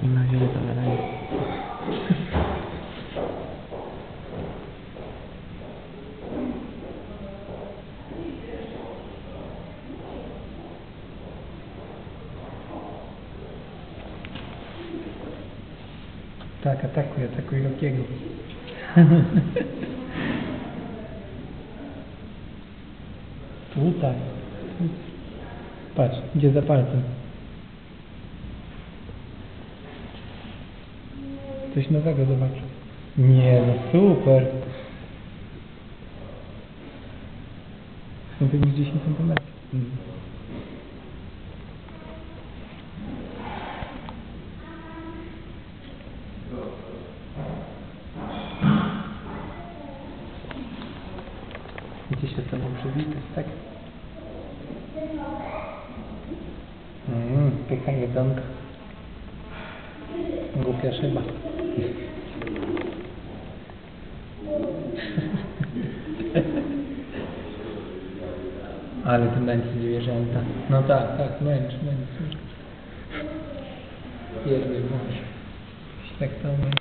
Razie to na razie. Tak, atakuj, atakuj Lokiego. Tutaj. Patrz, idzie za palcem. Coś nowego zobacz. Nie, no super. Więcej niż 10 cm. Idzie się z tobą przywitać, tak? Mmm, pycha jedzonka. Głupia szyba. Ale ty męczy zwierzęta. No tak, tak, męcz, męcz. Jedny bądź. Tak samo męcz.